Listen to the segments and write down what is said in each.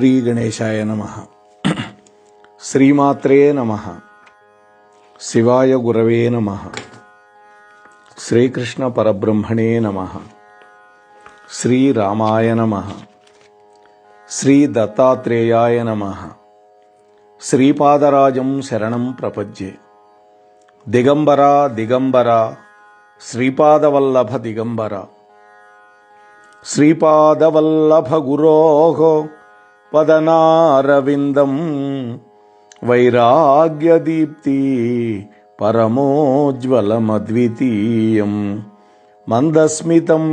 శ్రీ గణేశాయ నమ. శ్రీమాత్రే నమ. శివాయ గురవే నమ. శ్రీకృష్ణ పరబ్రహ్మణే నమ. శ్రీరామాయ నమ. శ్రీ దత్తాత్రేయాయ నమ. శ్రీపాదరాజం శరణం ప్రపజ్యే. దిగంబర దిగంబర. శ్రీపాదవల్లభ దిగంబర. శ్రీపాదవల్లభ గురోహో. పదనారవిందం వైరాగ్యదీప్తి పరమోజ్వలమద్వితీయం మందస్మితం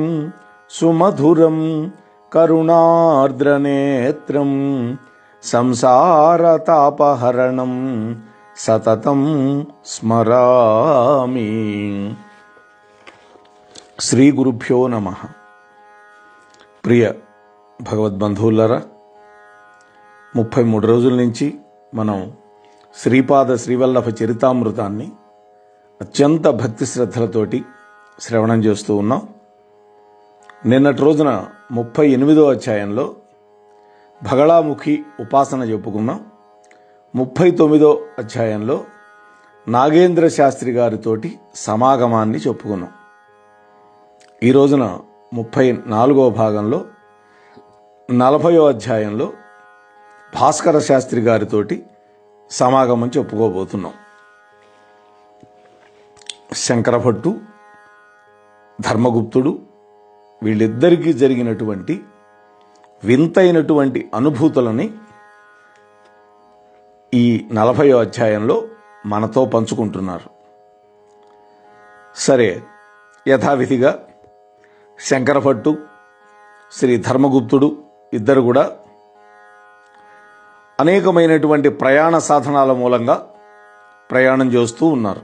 సుమధురం కరుణార్ద్రనేత్రం సంసారతాపహరణం సతతం స్మరామి. శ్రీ గురుభ్యో నమ. ప్రియ భగవద్బంధువులరా ముప్పై మూడు రోజుల నుంచి మనం శ్రీపాద శ్రీవల్లభ చరితామృతాన్ని అత్యంత భక్తి శ్రద్ధలతోటి శ్రవణం చేస్తూ ఉన్నాం. నిన్నటి రోజున ముప్పై ఎనిమిదో అధ్యాయంలో భగళాముఖి ఉపాసన చెప్పుకున్నాం. ముప్పై తొమ్మిదో అధ్యాయంలో నాగేంద్ర శాస్త్రి గారితోటి సమాగమాన్ని చెప్పుకున్నాం. ఈ రోజున ముప్పై నాలుగవ భాగంలో నలభయో అధ్యాయంలో భాస్కర శాస్త్రి గారితోటి సమాగమం చెప్పుకోబోతున్నాం. శంకరభట్టు ధర్మగుప్తుడు వీళ్ళిద్దరికీ జరిగినటువంటి వింతైనటువంటి అనుభూతులని ఈ నలభై అధ్యాయంలో మనతో పంచుకుంటున్నారు. సరే యథావిధిగా శంకరభట్టు శ్రీ ధర్మగుప్తుడు ఇద్దరు కూడా అనేకమైనటువంటి ప్రయాణ సాధనాల మూలంగా ప్రయాణం చేస్తూ ఉన్నారు.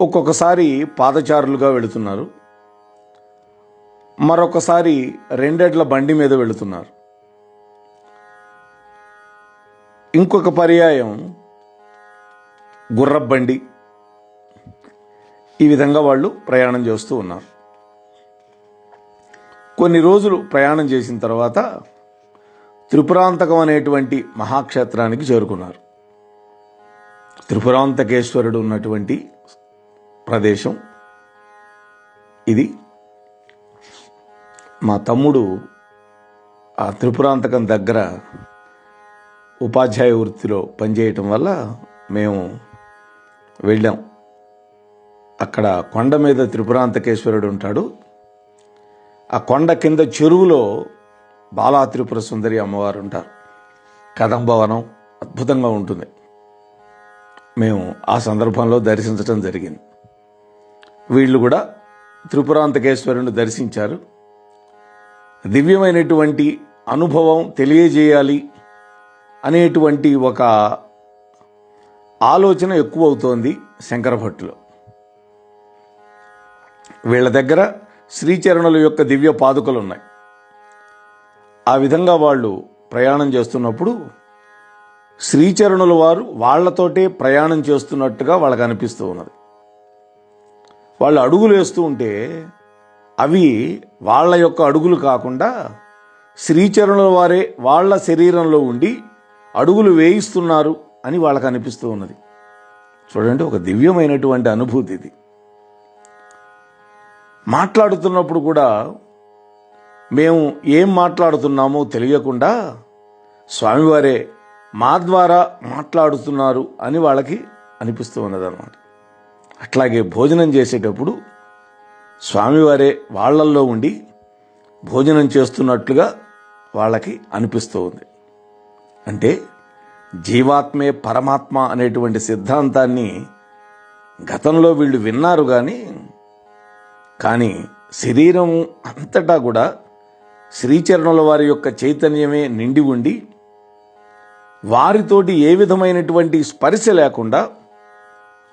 ఒక్కొక్కసారి పాదచారులుగా వెళుతున్నారు. మరొకసారి రెండేళ్ళ బండి మీద వెళుతున్నారు. ఇంకొక పర్యాయం గుర్రబండి ఈ విధంగా వాళ్ళు ప్రయాణం చేస్తూ ఉన్నారు. కొన్ని రోజులు ప్రయాణం చేసిన తర్వాత త్రిపురాంతకం అనేటువంటి మహాక్షేత్రానికి చేరుకున్నారు. త్రిపురాంతకేశ్వరుడు ఉన్నటువంటి ప్రదేశం ఇది. మా తమ్ముడు ఆ త్రిపురాంతకం దగ్గర ఉపాధ్యాయ వృత్తిలో పనిచేయటం వల్ల మేము వెళ్ళాం. అక్కడ కొండ మీద త్రిపురాంతకేశ్వరుడు ఉంటాడు. ఆ కొండ కింద చెరువులో బాలా త్రిపుర సుందరి అమ్మవారు ఉంటారు. కదంబవనం అద్భుతంగా ఉంటుంది. మేము ఆ సందర్భంలో దర్శించడం జరిగింది. వీళ్ళు కూడా త్రిపురాంతకేశ్వరుని దర్శించారు. దివ్యమైనటువంటి అనుభవం తెలియజేయాలి అనేటువంటి ఒక ఆలోచన ఎక్కువ అవుతోంది శంకరభట్టులో వీళ్ళ దగ్గర శ్రీచరణుల యొక్క దివ్య పాదుకలు ఉన్నాయి ఆ విధంగా వాళ్ళు ప్రయాణం చేస్తున్నప్పుడు శ్రీచరణుల వారు వాళ్ళతోటే ప్రయాణం చేస్తున్నట్టుగా వాళ్ళకి అనిపిస్తూ ఉన్నది. వాళ్ళు అడుగులు వేస్తూ ఉంటే అవి వాళ్ళ యొక్క అడుగులు కాకుండా శ్రీచరణుల వారే వాళ్ళ శరీరంలో ఉండి అడుగులు వేయిస్తున్నారు అని వాళ్ళకు అనిపిస్తూ ఉన్నది. చూడండి ఒక దివ్యమైనటువంటి అనుభూతి ఇది. మాట్లాడుతున్నప్పుడు కూడా మేము ఏం మాట్లాడుతున్నామో తెలియకుండా స్వామివారే మా ద్వారా మాట్లాడుతున్నారు అని వాళ్ళకి అనిపిస్తూ ఉన్నదన్నమాట. అట్లాగే భోజనం చేసేటప్పుడు స్వామివారే వాళ్ళల్లో ఉండి భోజనం చేస్తున్నట్లుగా వాళ్ళకి అనిపిస్తూ ఉంది. అంటే జీవాత్మే పరమాత్మ అనేటువంటి సిద్ధాంతాన్ని గతంలో వీళ్ళు విన్నారు కానీ కానీ శరీరం అంతటా కూడా శ్రీచరణుల వారి యొక్క చైతన్యమే నిండి ఉండి వారితోటి ఏ విధమైనటువంటి స్పర్శ లేకుండా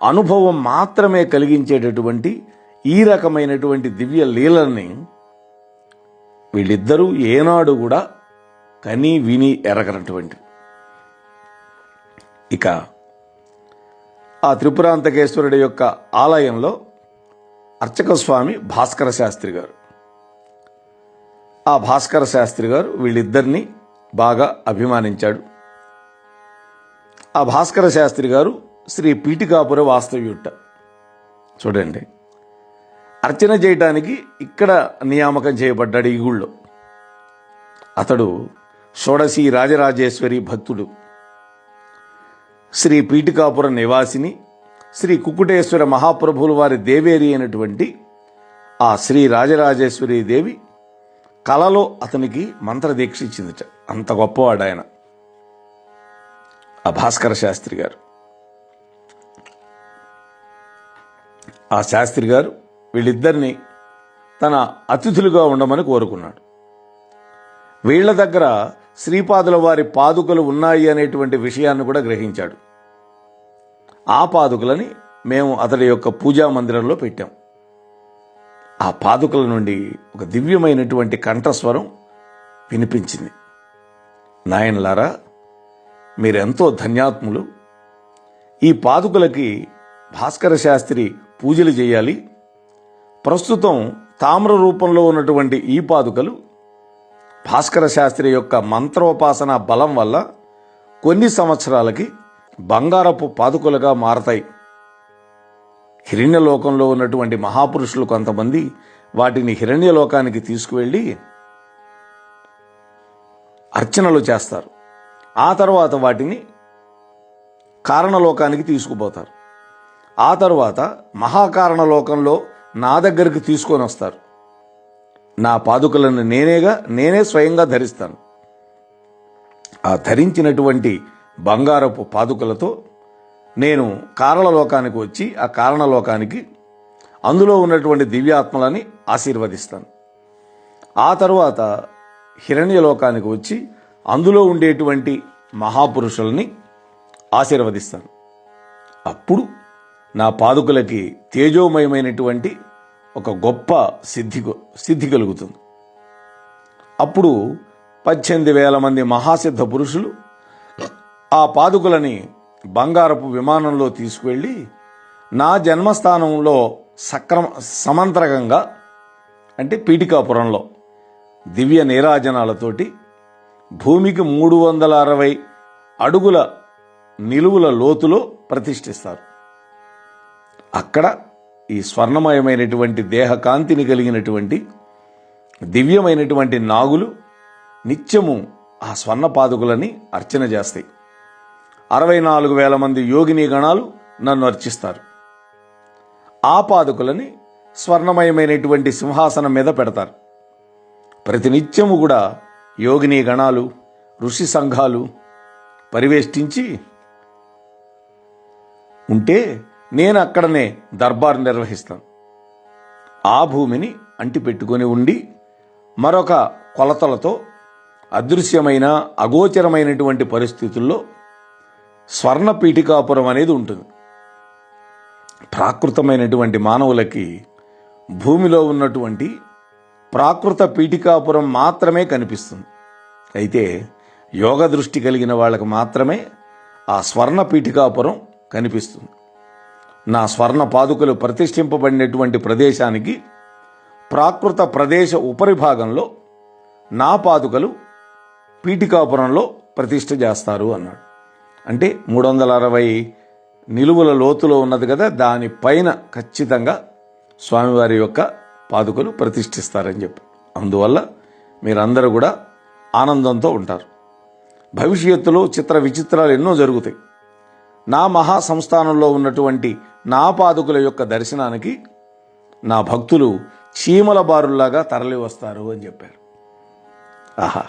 అనుభవం మాత్రమే కలిగించేటటువంటి ఈ రకమైనటువంటి దివ్య లీలల్ని వీళ్ళిద్దరూ ఏనాడు కూడా కని విని ఎరగనటువంటి. ఇక ఆ త్రిపురాంతకేశ్వరుడి యొక్క ఆలయంలో అర్చక స్వామి భాస్కర శాస్త్రి గారు. ఆ భాస్కర శాస్త్రి గారు వీళ్ళిద్దరినీ బాగా అభిమానించాడు. ఆ భాస్కర శాస్త్రి గారు శ్రీ పీఠికాపుర వాస్తవ్యుట్ట. చూడండి. అర్చన చేయటానికి ఇక్కడ నియామకం చేయబడ్డాడు ఈ గుళ్ళో. అతడు షోడశి రాజరాజేశ్వరి భక్తుడు. శ్రీ పీఠికాపుర నివాసిని శ్రీ కుకుటేశ్వర మహాప్రభుల వారి దేవేరి అయినటువంటి ఆ శ్రీ రాజరాజేశ్వరి దేవి కలలో అతనికి మంత్రదీక్ష ఇచ్చిందిట అంత గొప్పవాడు ఆయన ఆ భాస్కర శాస్త్రి గారు. ఆ శాస్త్రి గారు వీళ్ళిద్దరిని తన అతిథులుగా ఉండమని కోరుకున్నాడు. వీళ్ళ దగ్గర శ్రీపాదుల వారి పాదుకలు ఉన్నాయి అనేటువంటి విషయాన్ని కూడా గ్రహించాడు. ఆ పాదుకలని మేము అతడి యొక్క పూజా మందిరంలో పెట్టాం. ఆ పాదుకల నుండి ఒక దివ్యమైనటువంటి కంఠస్వరం వినిపించింది. నాయనలారా మీరెంతో ధన్యాత్ములు. ఈ పాదుకలకి భాస్కర శాస్త్రి పూజలు చేయాలి. ప్రస్తుతం తామ్ర రూపంలో ఉన్నటువంటి ఈ పాదుకలు భాస్కర శాస్త్రి యొక్క మంత్రోపాసన బలం వల్ల కొన్ని సంవత్సరాలకి బంగారపు పాదుకలుగా మారతాయి. హిరణ్యలోకంలో ఉన్నటువంటి మహాపురుషులు కొంతమంది వాటిని హిరణ్యలోకానికి తీసుకువెళ్ళి అర్చనలు చేస్తారు. ఆ తర్వాత వాటిని కారణలోకానికి తీసుకుపోతారు. ఆ తర్వాత మహాకారణలోకంలో నా దగ్గరికి తీసుకొని వస్తారు. నా పాదుకలను నేనేగా నేనే స్వయంగా ధరిస్తాను. ఆ ధరించినటువంటి బంగారపు పాదుకలతో నేను కారణలోకానికి వచ్చి ఆ కారణలోకానికి అందులో ఉన్నటువంటి దివ్యాత్మలని ఆశీర్వదిస్తాను. ఆ తర్వాత హిరణ్యలోకానికి వచ్చి అందులో ఉండేటువంటి మహాపురుషుల్ని ఆశీర్వదిస్తాను. అప్పుడు నా పాదుకులకి తేజోమయమైనటువంటి ఒక గొప్ప సిద్ధి సిద్ధి కలుగుతుంది. అప్పుడు పద్దెనిమిది వేల మంది మహాసిద్ధ పురుషులు ఆ పాదుకులని బంగారపు విమానంలో తీసుకువెళ్ళి నా జన్మస్థానంలో సక్రమ సమంత్రకంగా అంటే పీఠికాపురంలో దివ్య నీరాజనాలతోటి భూమికి మూడు వందల అరవై అడుగుల నిలువుల లోతులో ప్రతిష్ఠిస్తారు. అక్కడ ఈ స్వర్ణమయమైనటువంటి దేహకాంతిని కలిగినటువంటి దివ్యమైనటువంటి నాగులు నిత్యము ఆ స్వర్ణ పాదుకులని అర్చన చేస్తాయి. అరవై నాలుగు వేల మంది యోగిని గణాలు నన్ను అర్చిస్తారు. ఆ పాదుకులని స్వర్ణమయమైనటువంటి సింహాసనం మీద పెడతారు. ప్రతినిత్యము కూడా యోగిని గణాలు ఋషి సంఘాలు పరివేష్టించి ఉంటే నేను అక్కడనే దర్బార్ నిర్వహిస్తాను. ఆ భూమిని అంటిపెట్టుకొని ఉండి మరొక కొలతలతో అదృశ్యమైన అగోచరమైనటువంటి పరిస్థితుల్లో స్వర్ణ పీఠికాపురం అనేది ఉంటుంది. ప్రాకృతమైనటువంటి మానవులకి భూమిలో ఉన్నటువంటి ప్రాకృత పీఠికాపురం మాత్రమే కనిపిస్తుంది. అయితే యోగ దృష్టి కలిగిన వాళ్ళకు మాత్రమే ఆ స్వర్ణ పీఠికాపురం కనిపిస్తుంది. నా స్వర్ణ పాదుకలు ప్రతిష్ఠింపబడినటువంటి ప్రదేశానికి ప్రాకృత ప్రదేశ ఉపరిభాగంలో నా పాదుకలు పీఠికాపురంలో ప్రతిష్ఠ చేస్తారు అన్నాడు. అంటే మూడు వందల అరవై నిలువుల లోతులో ఉన్నది కదా దానిపైన ఖచ్చితంగా స్వామివారి యొక్క పాదుకలు ప్రతిష్ఠిస్తారని చెప్పి. అందువల్ల మీరందరూ కూడా ఆనందంతో ఉంటారు. భవిష్యత్తులో చిత్ర విచిత్రాలు ఎన్నో జరుగుతాయి. నా మహా సంస్థానంలో ఉన్నటువంటి నా పాదుకుల యొక్క దర్శనానికి నా భక్తులు చీమల బారుల్లాగా తరలి వస్తారు అని చెప్పారు. ఆహా!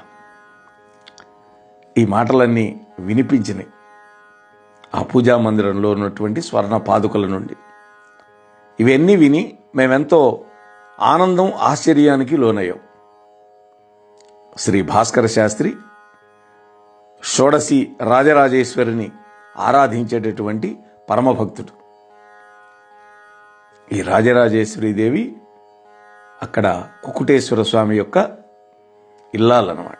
ఈ మాటలన్నీ వినిపించినాయి. ఆ పూజా మందిరంలో ఉన్నటువంటి స్వర్ణ పాదుకల నుండి. ఇవన్నీ విని మేమెంతో ఆనందం ఆశ్చర్యానికి లోనయ్యాం. శ్రీ భాస్కర శాస్త్రి షోడసి రాజరాజేశ్వరిని ఆరాధించేటటువంటి పరమభక్తుడు. ఈ రాజరాజేశ్వరీదేవి అక్కడ కుకుటేశ్వర స్వామి యొక్క ఇల్లాలన్నమాట.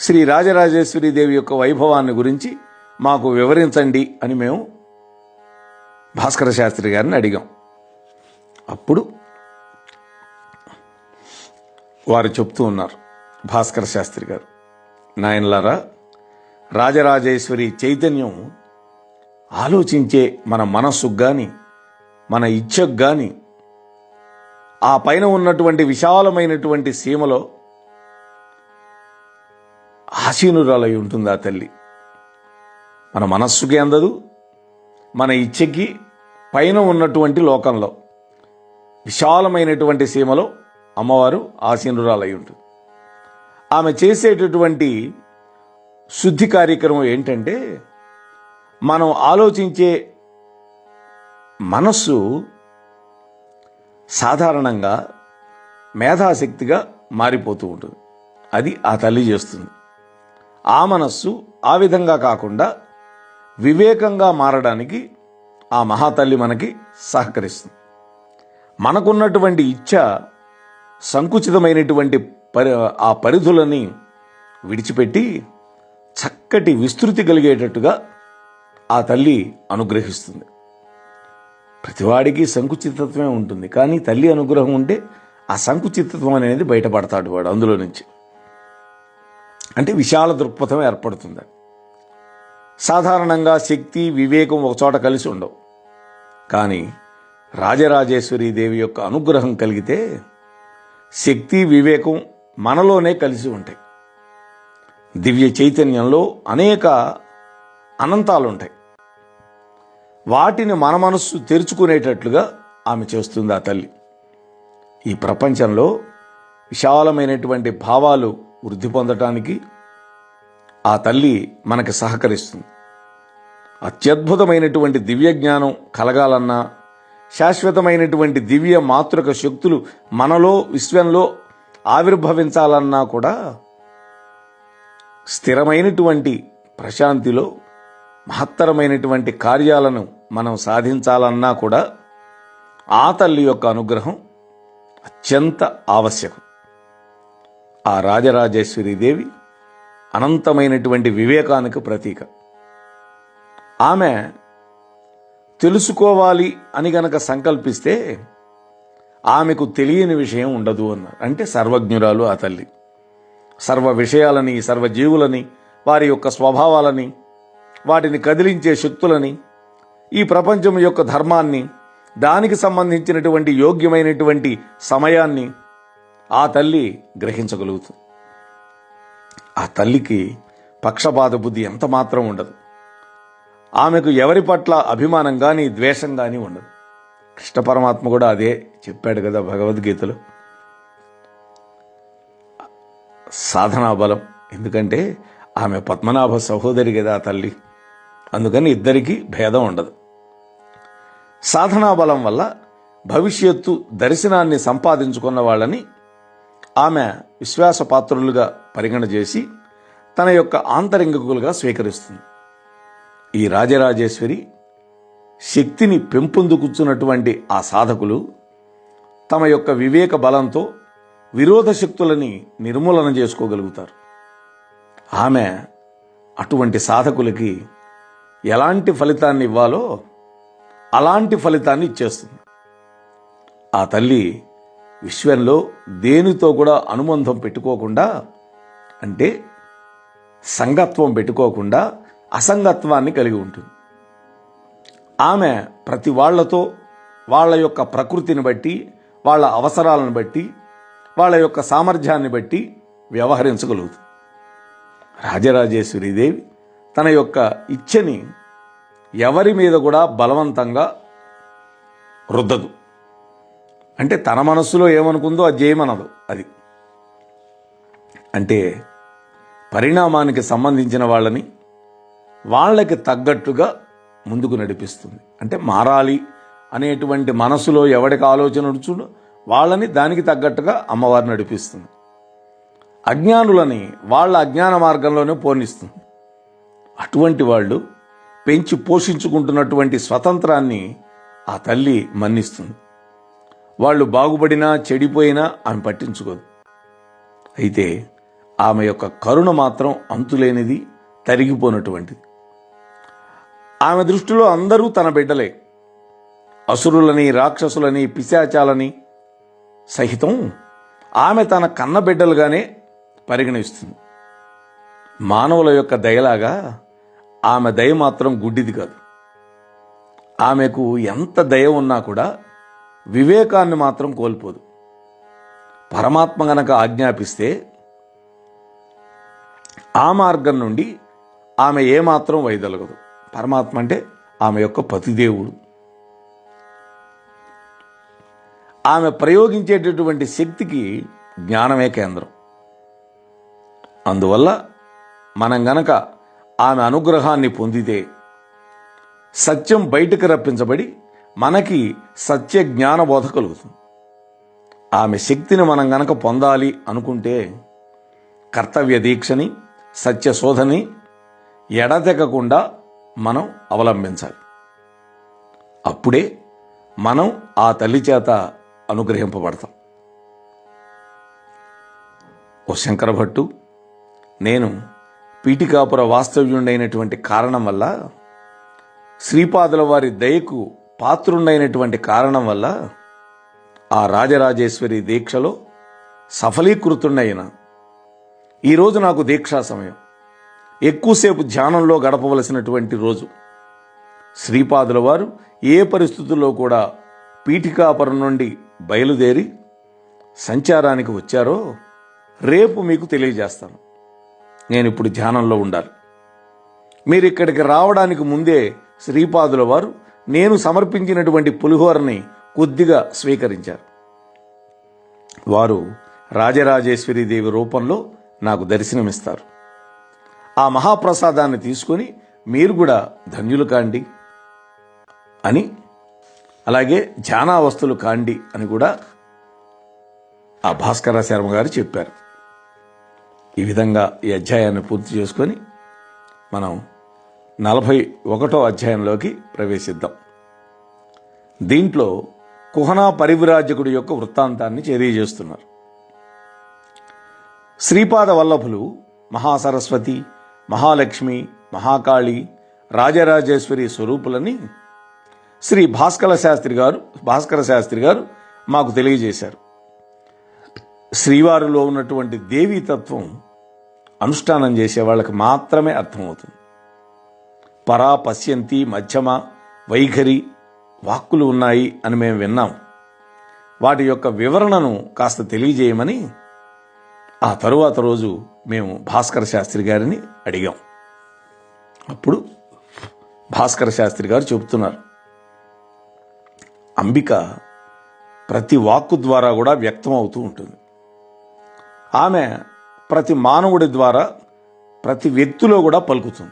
శ్రీ రాజరాజేశ్వరీదేవి యొక్క వైభవాన్ని గురించి మాకు వివరించండి అని మేము భాస్కర శాస్త్రి గారిని అడిగాం. అప్పుడు వారు చెప్తూ ఉన్నారు భాస్కర శాస్త్రి గారు నాయనలారా రాజరాజేశ్వరి చైతన్యం ఆలోచించే మన మనస్సుకు కానీ మన ఇచ్చకు కానీ ఆ పైన ఉన్నటువంటి విశాలమైనటువంటి సీమలో ఆసీనురాలై ఉంటుంది ఆ తల్లి? మన మనస్సుకి అందదు మన ఇచ్చకి పైన ఉన్నటువంటి లోకంలో విశాలమైనటువంటి సీమలో అమ్మవారు ఆసీనురాలై ఉంటుంది ఆమె చేసేటటువంటి శుద్ధి కార్యక్రమం ఏంటంటే మనం ఆలోచించే మనస్సు సాధారణంగా మేధాశక్తిగా మారిపోతూ ఉంటుంది. అది ఆ తల్లి చేస్తుంది. ఆ మనస్సు ఆ విధంగా కాకుండా వివేకంగా మారడానికి ఆ మహాతల్లి మనకి సహకరిస్తుంది. మనకున్నటువంటి ఇచ్ఛ సంకుచితమైనటువంటి పరి ఆ పరిధులని విడిచిపెట్టి చక్కటి విస్తృతి కలిగేటట్టుగా ఆ తల్లి అనుగ్రహిస్తుంది. ప్రతివాడికి సంకుచితత్వమే ఉంటుంది. కానీ తల్లి అనుగ్రహం ఉంటే ఆ సంకుచితత్వం అనేది బయటపడతాడు వాడు అందులో నుంచి. అంటే విశాల దృక్పథం ఏర్పడుతుంది. సాధారణంగా శక్తి వివేకం ఒకచోట కలిసి ఉండవు. కానీ రాజరాజేశ్వరి దేవి యొక్క అనుగ్రహం కలిగితే శక్తి వివేకం మనలోనే కలిసి ఉంటాయి. దివ్య చైతన్యంలో అనేక అనంతాలుంటాయి. వాటిని మన మనస్సు తెరుచుకునేటట్లుగా ఆమె చేస్తుంది ఆ తల్లి. ఈ ప్రపంచంలో విశాలమైనటువంటి భావాలు వృద్ధి పొందటానికి ఆ తల్లి మనకి సహకరిస్తుంది. అత్యద్భుతమైనటువంటి దివ్య జ్ఞానం కలగాలన్నా శాశ్వతమైనటువంటి దివ్య మాతృక శక్తులు మనలో విశ్వంలో ఆవిర్భవించాలన్నా కూడా స్థిరమైనటువంటి ప్రశాంతిలో మహత్తరమైనటువంటి కార్యాలను మనం సాధించాలన్నా కూడా ఆ తల్లి యొక్క అనుగ్రహం అత్యంత ఆవశ్యకం. ఆ రాజరాజేశ్వరి దేవి అనంతమైనటువంటి వివేకానికి ప్రతీక. ఆమె తెలుసుకోవాలి అని గనక సంకల్పిస్తే ఆమెకు తెలియని విషయం ఉండదు అన్నారు. అంటే సర్వజ్ఞురాలు ఆ తల్లి. సర్వ విషయాలని సర్వ జీవులని వారి యొక్క స్వభావాలని వాటిని కదిలించే శక్తులని ఈ ప్రపంచం యొక్క ధర్మాన్ని దానికి సంబంధించినటువంటి యోగ్యమైనటువంటి సమయాన్ని ఆ తల్లి గ్రహించగలుగుతుంది. ఆ తల్లికి పక్షపాత బుద్ధి ఎంత మాత్రం ఉండదు. ఆమెకు ఎవరి పట్ల అభిమానం కానీ ద్వేషం కానీ ఉండదు. కృష్ణ పరమాత్మ కూడా అదే చెప్పాడు కదా భగవద్గీతలో. సాధనా బలం. ఎందుకంటే ఆమె పద్మనాభ సహోదరి కదా ఆ తల్లి. అందుకని ఇద్దరికీ భేదం ఉండదు. సాధనా బలం వల్ల భవిష్యత్తు దర్శనాన్ని సంపాదించుకున్న వాళ్ళని ఆమె విశ్వాస పాత్రులుగా పరిగణ చేసి తన యొక్క ఆంతరింగికులుగా స్వీకరిస్తుంది. ఈ రాజరాజేశ్వరి శక్తిని పెంపొందుకుచున్నటువంటి ఆ సాధకులు తమ యొక్క వివేక బలంతో విరోధ శక్తులని నిర్మూలన చేసుకోగలుగుతారు. ఆమె అటువంటి సాధకులకి ఎలాంటి ఫలితాన్ని ఇవ్వాలో అలాంటి ఫలితాన్ని ఇచ్చేస్తుంది. ఆ తల్లి విశ్వంలో దేనితో కూడా అనుబంధం పెట్టుకోకుండా అంటే సంగత్వం పెట్టుకోకుండా అసంగత్వాన్ని కలిగి ఉంటుంది. ఆమె ప్రతి వాళ్ళతో వాళ్ళ యొక్క ప్రకృతిని బట్టి వాళ్ళ అవసరాలను బట్టి వాళ్ళ యొక్క సామర్థ్యాన్ని బట్టి వ్యవహరించగలుగుతుంది. రాజరాజేశ్వరీదేవి తన యొక్క ఇచ్ఛని ఎవరి మీద కూడా బలవంతంగా రుద్దదు. అంటే తన మనస్సులో ఏమనుకుందో అది చేయమనదు అది. అంటే పరిణామానికి సంబంధించిన వాళ్ళని వాళ్ళకి తగ్గట్టుగా ముందుకు నడిపిస్తుంది. అంటే మారాలి అనేటువంటి మనసులో ఎవడికి ఆలోచన ఉంచుడో వాళ్ళని దానికి తగ్గట్టుగా అమ్మవారు నడిపిస్తుంది. అజ్ఞానులని వాళ్ళ అజ్ఞాన మార్గంలోనే పోనిస్తుంది. అటువంటి వాళ్ళు పెంచి పోషించుకుంటున్నటువంటి స్వతంత్రాన్ని ఆ తల్లి మన్నిస్తుంది. వాళ్ళు బాగుపడినా చెడిపోయినా ఆమె పట్టించుకోదు. అయితే ఆమె యొక్క కరుణ మాత్రం అంతులేనిది తరిగిపోనటువంటిది. ఆమె దృష్టిలో అందరూ తన బిడ్డలే. అసురులని రాక్షసులని పిశాచాలని సహితం ఆమె తన కన్న బిడ్డలుగానే పరిగణిస్తుంది. మానవుల యొక్క దయలాగా ఆమె దయ మాత్రం గుడ్డిది కాదు. ఆమెకు ఎంత దయ ఉన్నా కూడా వివేకాన్ని మాత్రం కోల్పోదు. పరమాత్మ గనక ఆజ్ఞాపిస్తే ఆ మార్గం నుండి ఆమె ఏమాత్రం వైదొలగదు. పరమాత్మ అంటే ఆమె యొక్క పతిదేవుడు. ఆమె ప్రయోగించేటటువంటి శక్తికి జ్ఞానమే కేంద్రం. అందువల్ల మనం గనక ఆమె అనుగ్రహాన్ని పొందితే సత్యం బయటకు రప్పించబడి మనకి సత్య జ్ఞానబోధ కలుగుతుంది ఆమె శక్తిని మనం గనక పొందాలి అనుకుంటే కర్తవ్య దీక్షని సత్య శోధని ఎడతెగకుండా మనం అవలంబించాలి. అప్పుడే మనం ఆ తల్లి చేత అనుగ్రహింపబడతాం. ఓ శంకర భట్టు నేను పీఠికాపుర వాస్తవ్యుడైనటువంటి కారణం వల్ల శ్రీపాదుల వారి దయకు పాత్రుండైనటువంటి కారణం వల్ల ఆ రాజరాజేశ్వరి దీక్షలో సఫలీకృతుడైన ఈరోజు నాకు దీక్షా సమయం. ఎక్కువసేపు ధ్యానంలో గడపవలసినటువంటి రోజు. శ్రీపాదుల వారు ఏ పరిస్థితుల్లో కూడా పీఠికాపురం నుండి బయలుదేరి సంచారానికి వచ్చారో రేపు మీకు తెలియజేస్తాను. నేను ఇప్పుడు ధ్యానంలో ఉండాలి. మీరు ఇక్కడికి రావడానికి ముందే శ్రీపాదుల వారు నేను సమర్పించినటువంటి పులిహోరని కొద్దిగా స్వీకరించారు. వారు రాజరాజేశ్వరి దేవి రూపంలో నాకు దర్శనమిస్తారు. ఆ మహాప్రసాదాన్ని తీసుకొని మీరు కూడా ధన్యులు కాండి అని అలాగే ధ్యానావస్థలు కాండి అని కూడా ఆ భాస్కర శర్మ గారు చెప్పారు. ఈ విధంగా ఈ అధ్యాయాన్ని పూర్తి చేసుకొని మనం నలభై ఒకటో అధ్యాయంలోకి ప్రవేశిద్దాం. దీంట్లో కుహనా పరివిరాజకుడి యొక్క వృత్తాంతాన్ని తెలియజేస్తున్నారు. శ్రీపాద వల్లభులు మహాసరస్వతి మహాలక్ష్మి మహాకాళి రాజరాజేశ్వరి స్వరూపులని శ్రీ భాస్కర శాస్త్రి గారు భాస్కర శాస్త్రి గారు మాకు తెలియజేశారు. శ్రీవారిలో ఉన్నటువంటి దేవీతత్వం అనుష్ఠానం చేసే వాళ్ళకి మాత్రమే అర్థమవుతుంది. పరా పశ్యంతి మధ్యమ వైఖరి వాక్కులు ఉన్నాయి అని మేము విన్నాం. వాటి యొక్క వివరణను కాస్త తెలియజేయమని ఆ తరువాత రోజు మేము భాస్కర శాస్త్రి గారిని అడిగాం. అప్పుడు భాస్కర శాస్త్రి గారు చెబుతున్నారు. అంబిక ప్రతి వాక్కు ద్వారా కూడా వ్యక్తం అవుతూ ఉంటుంది. ఆమె ప్రతి మానవుడి ద్వారా ప్రతి వ్యక్తిలో కూడా పలుకుతుంది.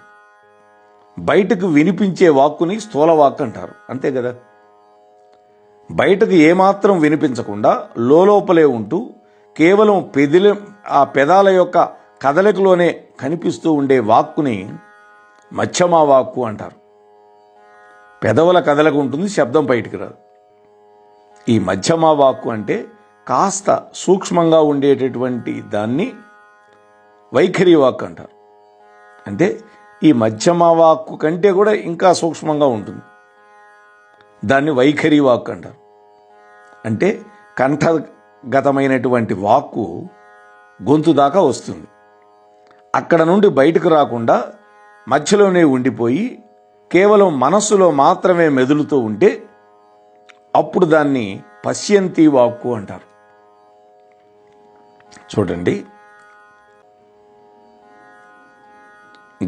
బయటకు వినిపించే వాక్కుని స్థూల వాక్ అంటారు. అంతే కదా? బయటకు ఏమాత్రం వినిపించకుండా లోపలే ఉంటూ కేవలం పెదిల ఆ పెదాల యొక్క కదలికలోనే కనిపిస్తూ ఉండే వాక్కుని మధ్యమా వాక్కు అంటారు. పెదవుల కదలకు ఉంటుంది శబ్దం బయటికి రాదు. ఈ మధ్యమా వాక్కు అంటే కాస్త సూక్ష్మంగా ఉండేటటువంటి దాన్ని వైఖరి వాక్ అంటారు. అంటే ఈ మధ్యమ వాక్కు కంటే కూడా ఇంకా సూక్ష్మంగా ఉంటుంది. దాన్ని వైఖరి వాక్ అంటారు. అంటే కంఠగతమైనటువంటి వాక్కు గొంతు దాకా వస్తుంది. అక్కడ నుండి బయటకు రాకుండా మధ్యలోనే ఉండిపోయి కేవలం మనస్సులో మాత్రమే మెదులుతూ ఉంటే అప్పుడు దాన్ని పశ్యంతి వాక్కు అంటారు. చూడండి.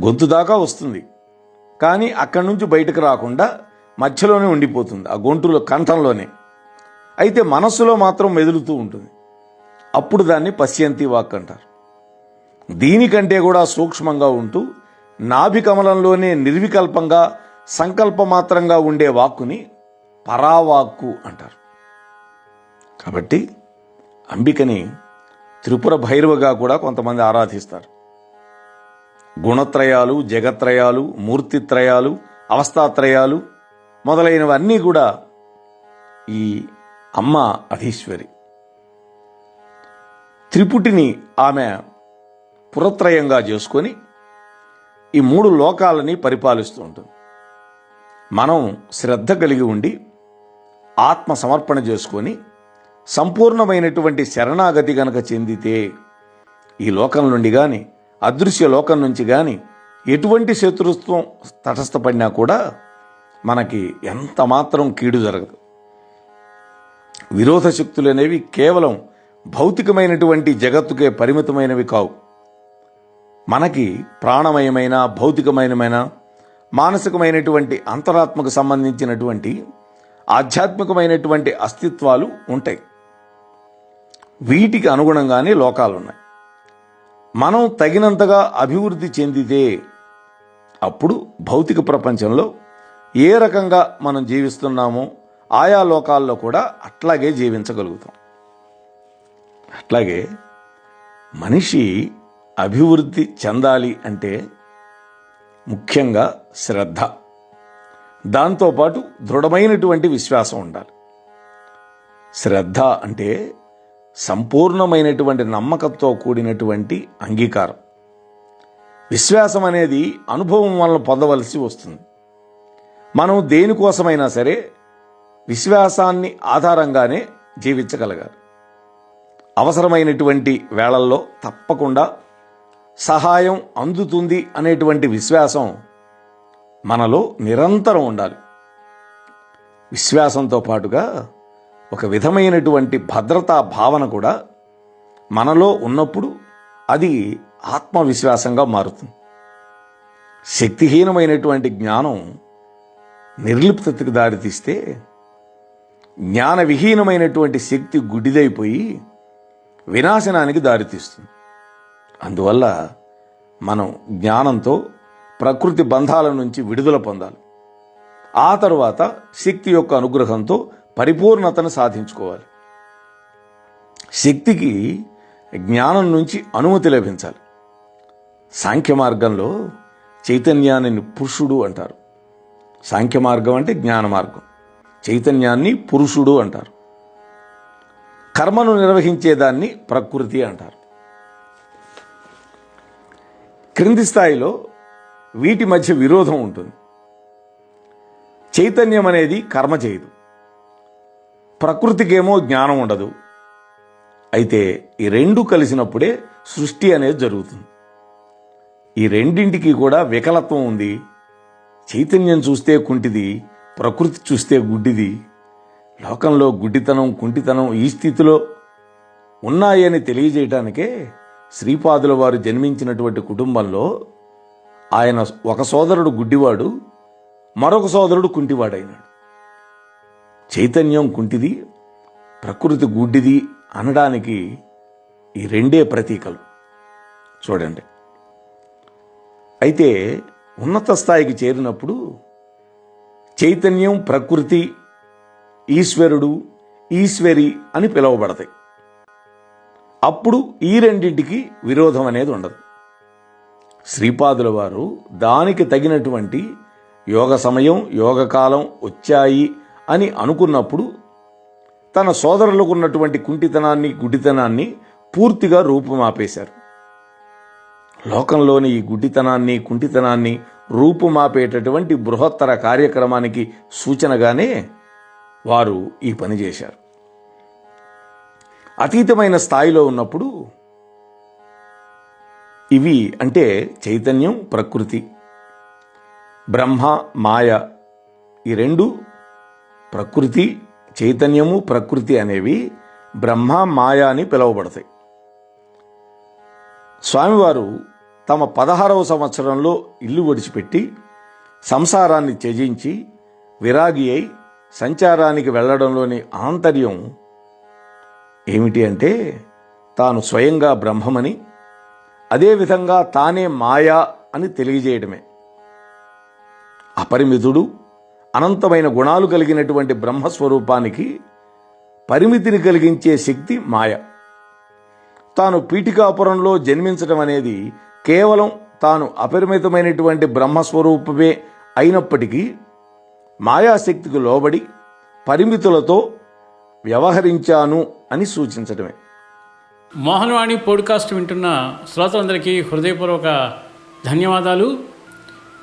గొంతు దాకా వస్తుంది. కానీ అక్కడి నుంచి బయటకు రాకుండా మధ్యలోనే ఉండిపోతుంది ఆ గొంతులో కంఠంలోనే. అయితే మనస్సులో మాత్రం మెదులుతూ ఉంటుంది. అప్పుడు దాన్ని పశ్యంతి వాక్ అంటారు. దీనికంటే కూడా సూక్ష్మంగా ఉంటూ నాభి కమలంలోనే నిర్వికల్పంగా సంకల్పమాత్రంగా ఉండే వాక్కుని పరావాక్కు అంటారు. కాబట్టి అంబికని త్రిపుర భైరవగా కూడా కొంతమంది ఆరాధిస్తారు. గుణత్రయాలు జగత్రయాలు మూర్తిత్రయాలు అవస్థాత్రయాలు మొదలైనవన్నీ కూడా ఈ అమ్మ అధీశ్వరి. త్రిపుటిని ఆమె పురత్రయంగా చేసుకొని ఈ మూడు లోకాలని పరిపాలిస్తూ ఉంటుంది. మనం శ్రద్ధ కలిగి ఉండి ఆత్మ సమర్పణ చేసుకొని సంపూర్ణమైనటువంటి శరణాగతి గనక చెందితే ఈ లోకం నుండి కానీ అదృశ్య లోకం నుంచి కానీ ఎటువంటి శత్రుత్వం తటస్థపడినా కూడా మనకి ఎంత మాత్రం కీడు జరగదు. విరోధ శక్తులు అనేవి కేవలం భౌతికమైనటువంటి జగత్తుకే పరిమితమైనవి కావు. మనకి ప్రాణమయమైన భౌతికమైనమైన మానసికమైనటువంటి అంతరాత్మకు సంబంధించినటువంటి ఆధ్యాత్మికమైనటువంటి అస్తిత్వాలు ఉంటాయి. వీటికి అనుగుణంగానే లోకాలు ఉన్నాయి మనం తగినంతగా అభివృద్ధి చెందితే అప్పుడు భౌతిక ప్రపంచంలో ఏ రకంగా మనం జీవిస్తున్నామో ఆయా లోకాల్లో కూడా అట్లాగే జీవించగలుగుతాం. అట్లాగే మనిషి అభివృద్ధి చెందాలి అంటే ముఖ్యంగా శ్రద్ధ. దాంతోపాటు దృఢమైనటువంటి విశ్వాసం ఉండాలి. శ్రద్ధ అంటే సంపూర్ణమైనటువంటి నమ్మకంతో కూడినటువంటి అంగీకారం. విశ్వాసం అనేది అనుభవం వలన పొందవలసి వస్తుంది. మనం దేనికోసమైనా సరే విశ్వాసాన్ని ఆధారంగానే జీవించగలగాలి. అవసరమైనటువంటి వేళల్లో తప్పకుండా సహాయం అందుతుంది అనేటువంటి విశ్వాసం మనలో నిరంతరం ఉండాలి. విశ్వాసంతో పాటుగా ఒక విధమైనటువంటి భద్రతా భావన కూడా మనలో ఉన్నప్పుడు అది ఆత్మవిశ్వాసంగా మారుతుంది. శక్తిహీనమైనటువంటి జ్ఞానం నిర్లిప్తతకు దారితీస్తే జ్ఞాన విహీనమైనటువంటి శక్తి గుడిదైపోయి వినాశనానికి దారితీస్తుంది అందువల్ల మనం జ్ఞానంతో ప్రకృతి బంధాల నుంచి విడుదల పొందాలి. ఆ తరువాత శక్తి యొక్క అనుగ్రహంతో పరిపూర్ణతను సాధించుకోవాలి. శక్తికి జ్ఞానం నుంచి అనుమతి లభించాలి. సాంఖ్య మార్గంలో చైతన్యాన్ని పురుషుడు అంటారు. సాంఖ్య మార్గం అంటే జ్ఞాన మార్గం. చైతన్యాన్ని పురుషుడు అంటారు. కర్మను నిర్వహించేదాన్ని ప్రకృతి అంటారు. క్రింది స్థాయిలో వీటి మధ్య విరోధం ఉంటుంది. చైతన్యం అనేది కర్మ చేయదు. ప్రకృతికేమో జ్ఞానం ఉండదు. అయితే ఈ రెండు కలిసినప్పుడే సృష్టి అనేది జరుగుతుంది. ఈ రెండింటికి కూడా వికలత్వం ఉంది. చైతన్యం చూస్తే కుంటిది ప్రకృతి చూస్తే గుడ్డిది. లోకంలో గుడ్డితనం కుంటితనం ఈ స్థితిలో ఉన్నాయని తెలియజేయటానికే శ్రీపాదుల వారు జన్మించినటువంటి కుటుంబంలో ఆయన ఒక సోదరుడు గుడ్డివాడు మరొక సోదరుడు కుంటివాడైనాడు. చైతన్యం కుంటిది ప్రకృతి గుడ్డిది అనడానికి ఈ రెండే ప్రతీకలు. చూడండి. అయితే ఉన్నత స్థాయికి చేరినప్పుడు చైతన్యం ప్రకృతి ఈశ్వరుడు ఈశ్వరి అని పిలువబడతాయి. అప్పుడు ఈ రెండింటికి విరోధం అనేది ఉండదు. శ్రీపాదుల వారు దానికి తగినటువంటి యోగ సమయం యోగకాలం వచ్చాయి అని అనుకున్నప్పుడు తన సోదరులకు ఉన్నటువంటి కుంటితనాన్ని గుడ్డితనాన్ని పూర్తిగా రూపుమాపేశారు. లోకంలోని ఈ గుడ్డితనాన్ని కుంటితనాన్ని రూపుమాపేటటువంటి బృహత్తర కార్యక్రమానికి సూచనగానే వారు ఈ పని చేశారు. అతీతమైన స్థాయిలో ఉన్నప్పుడు ఇవి అంటే చైతన్యం ప్రకృతి బ్రహ్మ మాయ ఈ రెండు ప్రకృతి చైతన్యము ప్రకృతి అనేవి బ్రహ్మ మాయ అని పిలువబడతాయి. స్వామివారు తమ పదహారవ సంవత్సరంలో ఇల్లు విడిచిపెట్టి సంసారాన్ని త్యజించి విరాగి అయి సంచారానికి వెళ్ళడంలోని ఆంతర్యం ఏమిటి అంటే తాను స్వయంగా బ్రహ్మమని అదేవిధంగా తానే మాయా అని తెలియజేయడమే. అపరిమితుడు అనంతమైన గుణాలు కలిగినటువంటి బ్రహ్మస్వరూపానికి పరిమితిని కలిగించే శక్తి మాయ. తాను పీఠికాపురంలో జన్మించడం అనేది కేవలం తాను అపరిమితమైనటువంటి బ్రహ్మస్వరూపమే అయినప్పటికీ మాయాశక్తికి లోబడి పరిమితులతో వ్యవహరించాను అని సూచించడమే మోహన్వాణి పోడ్కాస్ట్ వింటున్న శ్రోతలందరికీ హృదయపూర్వక ధన్యవాదాలు.